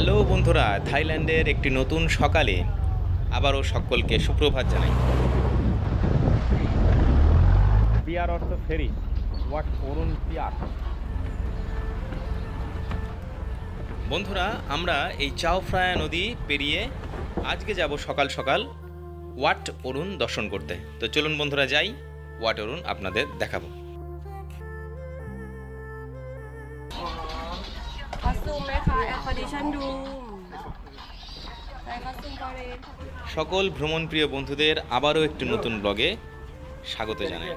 Hello বন্ধুরা থাইল্যান্ডের একটি নতুন সকালে আবারও সকলকে সুপ্রভাত জানাই। পিয়ার অর্থ ফেরি। What Arun peer. বন্ধুরা আমরা এই চাওফ্রায়া নদী পেরিয়ে আজকে যাব সকাল সকাল ওয়াট অরুণ দর্শন করতে। তো চলুন বন্ধুরা যাই ওয়াট অরুণ আপনাদের দেখাবো। คอสตูมไหมคะแอร์คอนดิชันรูมใส่คอสตูมกอเรน সকল ভ্রমণপ্রিয় বন্ধুদের আবারও একটি নতুন ব্লগে স্বাগত জানাই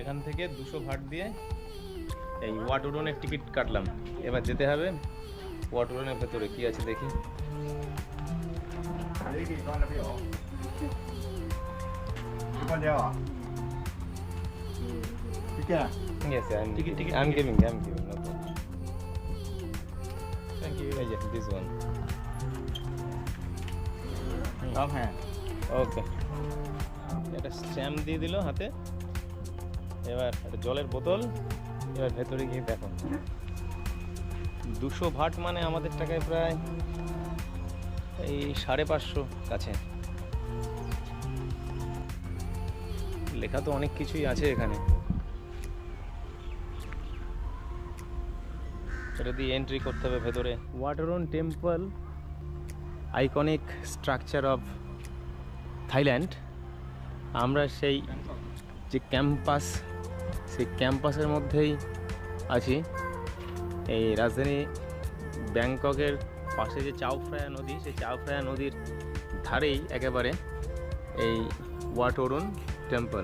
এখান থেকে দুশো ভাট দিয়ে এই ওয়াটরনের টিকিট কাটলাম এবার যেতে হবে ওয়াটরনের ভেতরে কি আছে দেখি Yes, I'm Ticket, ticket, I'm ticket. giving, I'm giving. No problem. Thank you. এই যে this one. Up hand. ওকে একটা স্ট্যাম্প দিয়ে দিল হাতে এবার একটা জলের বোতল এবার ভেতরে গিয়ে দেখো দুশো ভাট মানে আমাদের টাকায় প্রায় এই সাড়ে পাঁচশো কাছে লেখা তো অনেক কিছুই আছে এখানে এটা দিয়ে এন্ট্রি করতে হবে ভেতরে। Wat Arun temple iconic structure of Thailand আমরা সেই যে ক্যাম্পাস সেই ক্যাম্পাসের মধ্যেই আছি। এই রাজধানী ব্যাংককের পাশে যে চাওফ্রায়া নদী, সেই চাওফ্রায়া নদীর ধারেই একেবারে এই ওয়াটরুন টেম্পল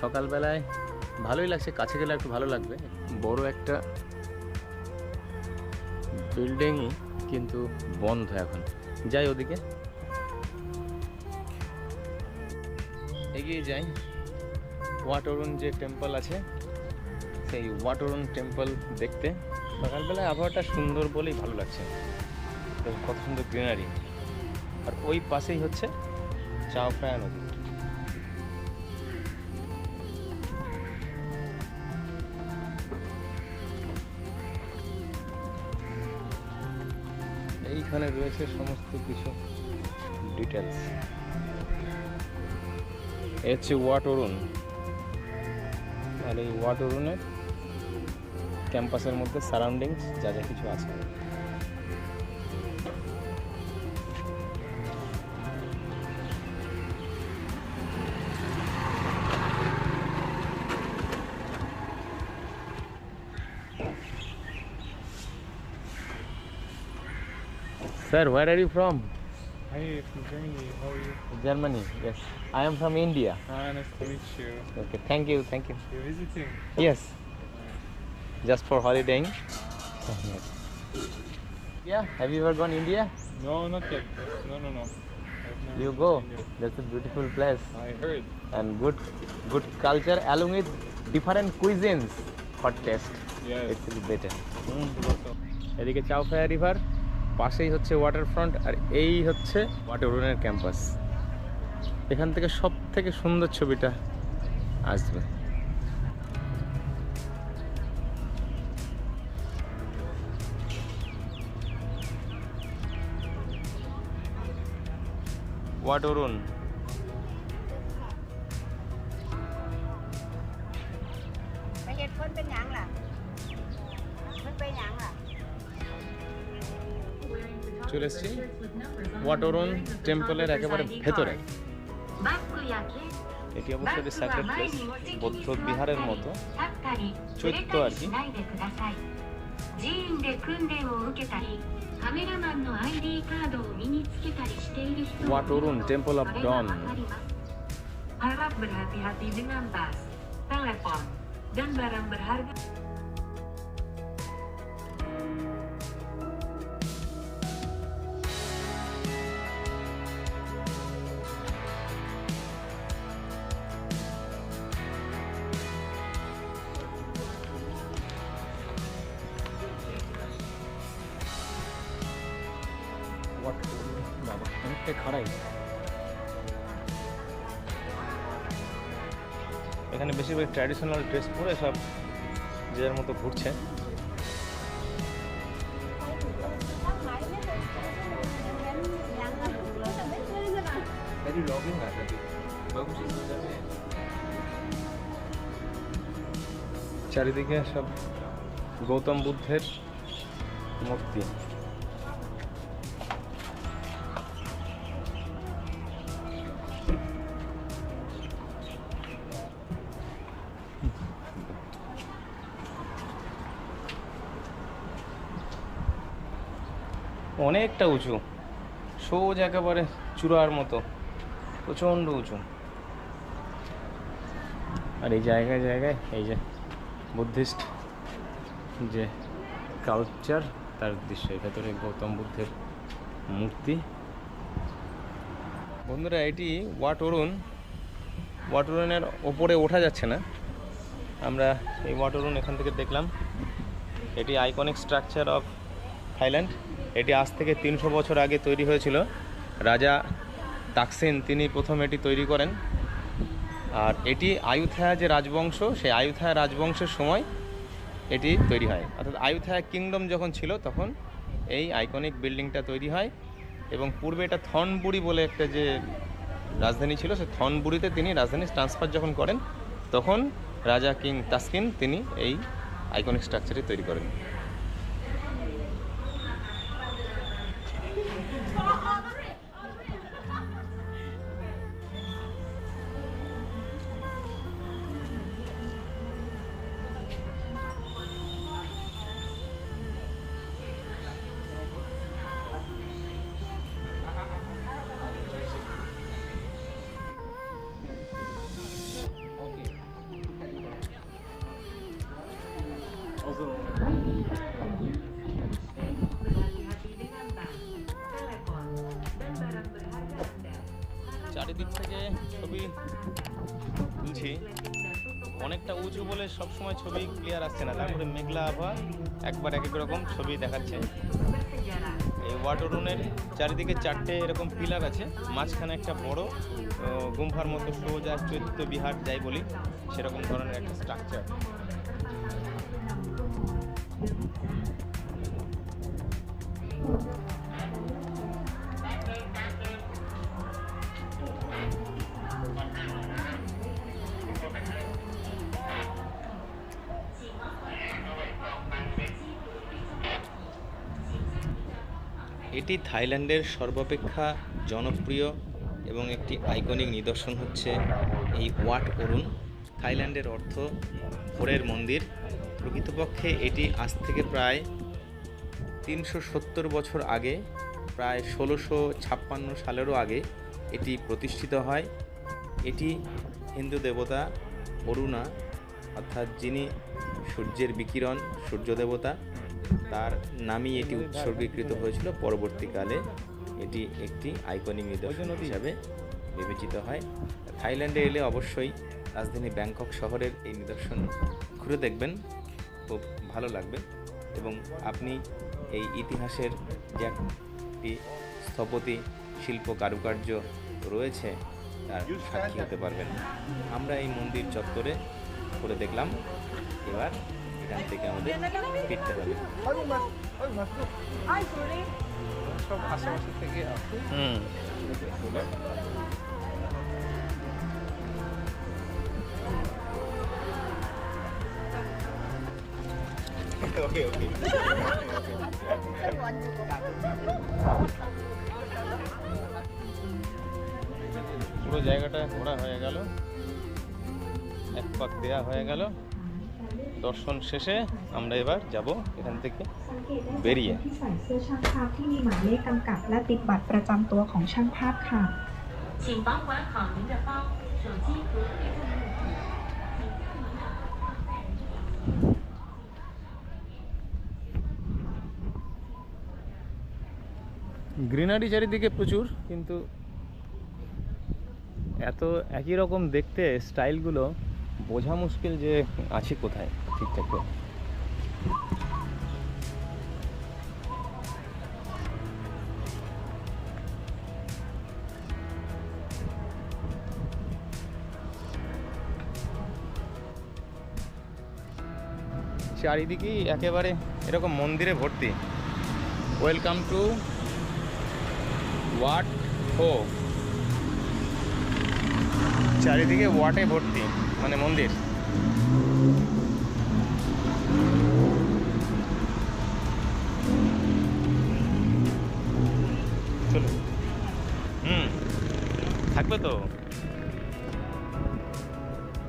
সকালবেলায় ভালোই লাগছে, কাছে গেলে একটু ভালো লাগবে। বড় একটা বিল্ডিং কিন্তু বন্ধ এখন। যাই ওদিকে। এগিয়ে যাই। ওয়াটরুন যে টেম্পল আছে, সেই ওয়াটরুন টেম্পল দেখতে। সকালবেলায় আবহাওয়াটা সুন্দর বলেই ভালো লাগছে। কত সুন্দর গ্রিনারি আর ওই পাশেই হচ্ছে চাওফ্রায়া নদী। এইখানে রয়েছে সমস্ত কিছু ডিটেলস এ হচ্ছে অরুণ। আর এই ওয়াটরুনের ক্যাম্পাসের মধ্যে সারাউন্ডিংস যা যা কিছু আছে। Sir, where are you from? Hi, from Germany. How are you? Germany. Yes. I am from India. Ah, nice to meet you. Okay. Thank you. Thank you. You're visiting? Yes. Just for holidaying. Yeah. Have you ever gone India? No, not yet. No, no, no. I've never You been go. to India. That's a beautiful place I heard. and good, good culture along with different cuisines for taste. Yes. It will be better. এদিকে চাউফায়া river পাশেই হচ্ছে water front আর এই হচ্ছে ওয়াটাররুনের campus এখান থেকে সব থেকে সুন্দর ছবিটা আসবে ওয়াটাররুনไปเฮ็ดเพิ่นเป็นหยังล่ะเพิ่นเป็นหยังล่ะ চলে এসেছি। ওয়াটোরন টেম্পলের একেবারে ভেতরে। এটি অবশ্যই একটি প্লেস বৌদ্ধ বিহারের মতো। চৈত্য আর কি। Wat Arun temple of dawn Harap berhati-hati dengan tas, telepon, dan barang berharga. এখানে বেশিরভাগ ট্র্যাডিশনাল ড্রেস পরে সব যে যার মতো ঘুরছে। চারিদিকে সব গৌতম বুদ্ধের মূর্তি। অনেকটা উঁচু। সোজ একেবারে চূড়ার মতো। প্রচণ্ড উঁচু। আর এই জায়গায় জায়গায় এই যে বুদ্ধিস্ট যে কালচার, তার দৃশ্য। ভেতরে গৌতম বুদ্ধের মূর্তি। বন্ধুরা, এটি ওয়াট অরুণ। ওয়াট অরুণের ওপরে ওঠা যাচ্ছে না। আমরা এই ওয়াট অরুণ এখান থেকে দেখলাম। এটি আইকনিক স্ট্রাকচার অফ থাইল্যান্ড এটি আজ থেকে তিনশো বছর আগে তৈরি হয়েছিল। রাজা তাকসিন, তিনি প্রথম এটি তৈরি করেন। আর এটি আয়ুথায়া যে রাজবংশ, সেই আয়ুথায়া রাজবংশের সময় এটি তৈরি হয়। অর্থাৎ আয়ুথায়া কিংডম যখন ছিল, তখন এই আইকনিক বিল্ডিংটা তৈরি হয় এবং পূর্বে এটা থনবুড়ি বলে একটা যে রাজধানী ছিল, সেই থনবুড়িতে তিনি রাজধানী ট্রান্সফার যখন করেন, তখন রাজা কিং তাসকিন তিনি এই আইকনিক স্ট্রাকচারটি তৈরি করেন। অনেকটা উঁচু বলে সবসময় ছবি ক্লিয়ার আসছে না। তারপরে মেঘলা আবহাওয়া, একবার এক এক রকম ছবি দেখাচ্ছে। এই ওয়াটারুনের চারিদিকে চারটে এরকম পিলার আছে, মাঝখানে একটা বড় গুম্ফার মতো সোজা চৈত্য বিহার যাই বলি, সেরকম ধরনের একটা স্ট্রাকচার এটি থাইল্যান্ডের সর্বাপেক্ষা জনপ্রিয় এবং একটি আইকনিক নিদর্শন হচ্ছে এই ওয়াট অরুণ, থাইল্যান্ডের অর্থ ভোরের মন্দির। প্রকৃতপক্ষে এটি আজ থেকে প্রায় তিনশো সত্তর বছর আগে, প্রায় ষোলোশো ছাপ্পান্ন সালেরও আগে এটি প্রতিষ্ঠিত হয়। এটি হিন্দু দেবতা অরুণা, অর্থাৎ যিনি সূর্যের বিকিরণ, সূর্য দেবতা তার নামই এটি উৎসর্গীকৃত হয়েছিল। পরবর্তীকালে এটি একটি আইকনিক নিদর্শন হিসাবে বিবেচিত হয়। থাইল্যান্ডে এলে অবশ্যই রাজধানী ব্যাংকক শহরের এই নিদর্শন ঘুরে দেখবেন। খুব ভালো লাগবে। এবং আপনি এই ইতিহাসের যে একটি স্থপতি, শিল্প, কারুকার্য রয়েছে, তার সাক্ষী হতে পারবেন। আমরা এই মন্দির চত্বরে করে দেখলাম। এবার এখান থেকে আমাদের ফিরতে হবে। পুরো জায়গাটা ঘোরা হয়ে গেল। এক পাক দেয়া হয়ে গেল। দর্শন শেষে আমরা এবার যাব এখান থেকে สังเกตได้จาก বেরিয়ে ที่ใส่เสื้อช่างภาพที่มีหมายเลขกำกับ และติดบัตรประจำตัวของช่างภาพค่ะ 请保管好您的包、手机和备份物品。 গ্রিনারি চারিদিকে প্রচুর কিন্তু এত একই রকম দেখতে স্টাইলগুলো বোঝা মুশকিল যে আছি কোথায় ঠিকঠাক করে। চারিদিকেই একেবারে এরকম মন্দিরে ভর্তি। ওয়েলকাম টু ওয়াট হো চারিদিকে ওয়াটে ভর্তি। মানে মন্দির। চলো হুম থাকবে তো।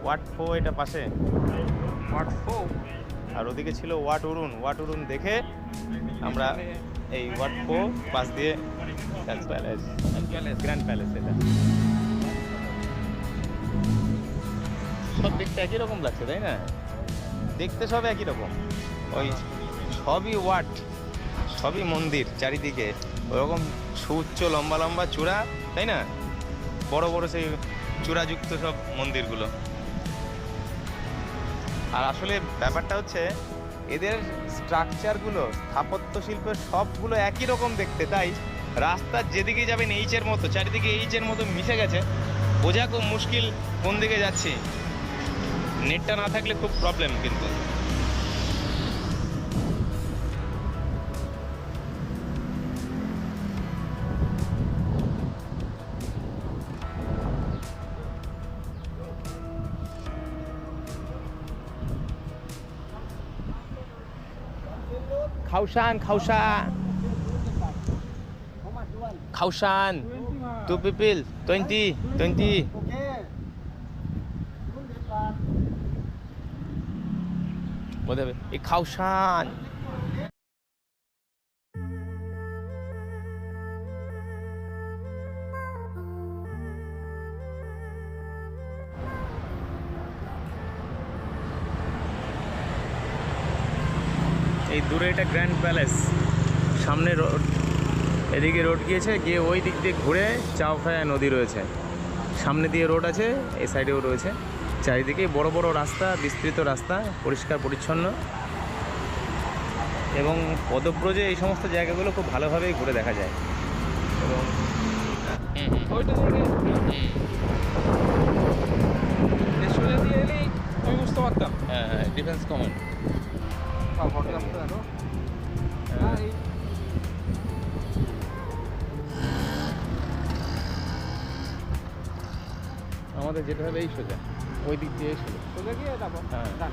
ওয়াট ফো এটা পাশে। হোয়াট ফো? আর ওদিকে ছিল ওয়াট উরুন ওয়াট উরুন দেখে আমরা এই ওয়াট ফো পাশ দিয়ে প্যালেস গ্র্যান্ড প্যালেস এটা। সব দেখতে একই রকম লাগছে, তাই না? দেখতে সব একই রকম। ওই সবই ওয়াট, সবই মন্দির চারিদিকে। ওরকম সুউচ্চ লম্বা লম্বা চূড়া, তাই না? বড় বড় সেই চূড়াযুক্ত সব মন্দিরগুলো। আর আসলে ব্যাপারটা হচ্ছে, এদের স্ট্রাকচারগুলো, স্থাপত্য শিল্পের সবগুলো একই রকম দেখতে। তাই রাস্তার যেদিকে যাবেন, এইচের মতো, চারিদিকে এইচের মতো মিশে গেছে। বোঝা খুব মুশকিল কোন দিকে যাচ্ছি। নেটটা না থাকলে খুব প্রবলেম কিন্তু Khausan, Khausa. Khausan. Two people. 20, 20, 20. এই খাউসান এই দূরে এটা গ্র্যান্ড প্যালেস সামনে রোড এদিকে রোড গিয়েছে, গিয়ে ওই দিক দিয়ে ঘুরে চাওফায়া নদী রয়েছে। সামনে দিয়ে রোড আছে, এই সাইডেও রয়েছে। চারিদিকে বড় বড় রাস্তা, বিস্তৃত রাস্তা, পরিষ্কার, পরিচ্ছন্ন। এবং পদব্রজে এই সমস্ত জায়গাগুলো খুব ভালোভাবেই ঘুরে দেখা যায়। এবং ওইটা থেকে সোজা দিয়ে এলেই আমি বুঝতে পারতাম হ্যাঁ ডিফেন্স কমান্ড হ্যাঁ আমাদের যেতে হবে এই সোজা ওই দিক দিয়ে সোজা। সোজা গিয়ে তারপর হ্যাঁ।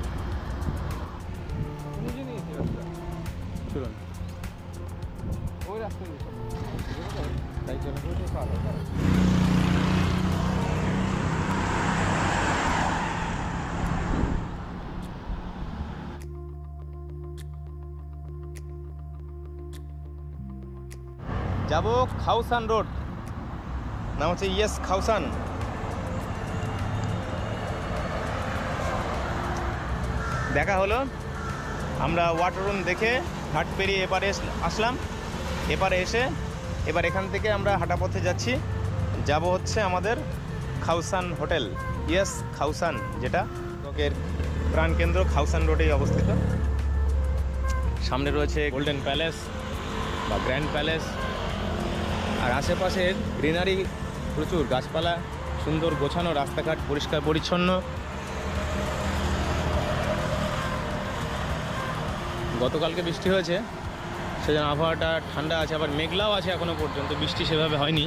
নিজে নিয়েছি চলুন। ওই তাই। যাব খাউসান রোড। নাম হচ্ছে ইয়েস খাউসান। দেখা হলো। আমরা ওয়াটার রুম দেখে ঘাট পেরিয়ে এপারে আসলাম। এপারে এসে এবার এখান থেকে আমরা হাঁটা পথে যাচ্ছি। যাব হচ্ছে আমাদের খাউসান হোটেল। ইয়েস, খাউসান, যেটা লোকের প্রাণকেন্দ্র খাউসান রোডেই অবস্থিত। সামনে রয়েছে গোল্ডেন প্যালেস বা গ্র্যান্ড প্যালেস। আর আশেপাশের গ্রিনারি প্রচুর গাছপালা, সুন্দর গোছানো রাস্তাঘাট পরিষ্কার পরিচ্ছন্ন। গতকালকে বৃষ্টি হয়েছে, সেজন্য আবহাওয়াটা ঠান্ডা আছে, আবার মেঘলাও আছে এখনও পর্যন্ত, বৃষ্টি সেভাবে হয়নি।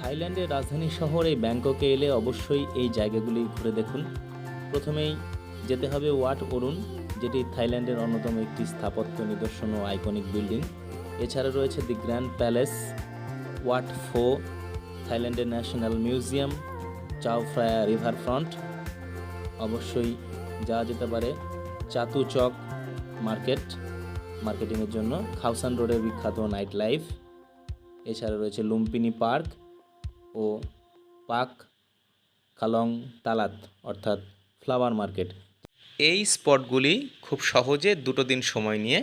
থাইল্যান্ডের রাজধানী শহর ব্যাংককে এলে অবশ্যই এই জায়গাগুলি ঘুরে দেখুন। প্রথমেই যেতে হবে ওয়াট অরুণ, যেটি থাইল্যান্ডের অন্যতম একটি স্থাপত্য নিদর্শন ও আইকনিক বিল্ডিং। এছাড়া রয়েছে দি গ্র্যান্ড প্যালেস, ওয়াট ফো থাইল্যান্ডের national museum Chao Phraya river front. অবশ্যই যাওয়া যেতে পারে চাতু চক মার্কেট, মার্কেটিংয়ের জন্য। খাউসান রোডের বিখ্যাত নাইট লাইফ। এছাড়া রয়েছে লুম্পিনি পার্ক ও পাক কালং তালাত, অর্থাৎ ফ্লাওয়ার মার্কেট। এই স্পটগুলি খুব সহজে দুটো দিন সময় নিয়ে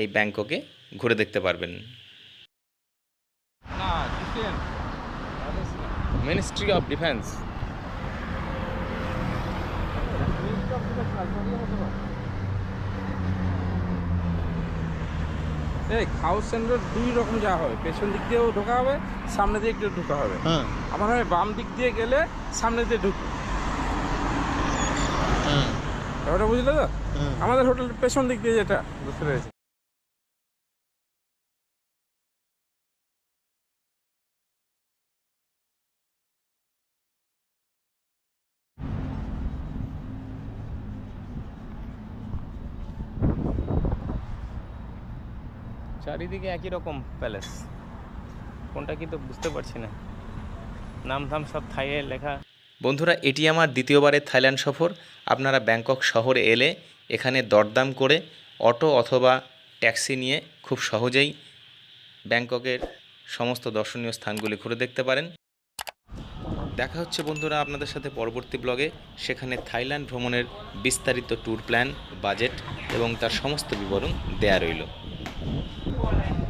এই ব্যাংককে ঘুরে দেখতে পারবেন না ডিফেন্স প্যালেস না মিনিস্ট্রি অফ ডিফেন্স এই হাউস সেন্টার দুই রকম যাওয়া হবে পেছন দিক দিয়েও ঢোকা হবে সামনে দিয়ে একটু ঢোকা হবে। হুম আমার হয় বাম দিক দিয়ে গেলে সামনে দিয়ে ঢুকবে। হুম ব্যাপারটা বুঝলে তো? আমাদের হোটেলের পেছন দিক দিয়ে যেটা বুঝতে পেরেছি। চারিদিকে একই রকম প্যালেস কোনটা কি তো বুঝতে পারছি না। নাম ধাম সব থাইয়ে লেখা। বন্ধুরা, এটি আমার দ্বিতীয়বারের থাইল্যান্ড সফর। আপনারা ব্যাংকক শহরে এলে এখানে দরদাম করে অটো অথবা ট্যাক্সি নিয়ে খুব সহজেই ব্যাংককের সমস্ত দর্শনীয় স্থানগুলি ঘুরে দেখতে পারেন। দেখা হচ্ছে বন্ধুরা আপনাদের সাথে পরবর্তী ব্লগে। সেখানে থাইল্যান্ড ভ্রমণের বিস্তারিত ট্যুর প্ল্যান বাজেট এবং তার সমস্ত বিবরণ দেয়া রইল। Good morning.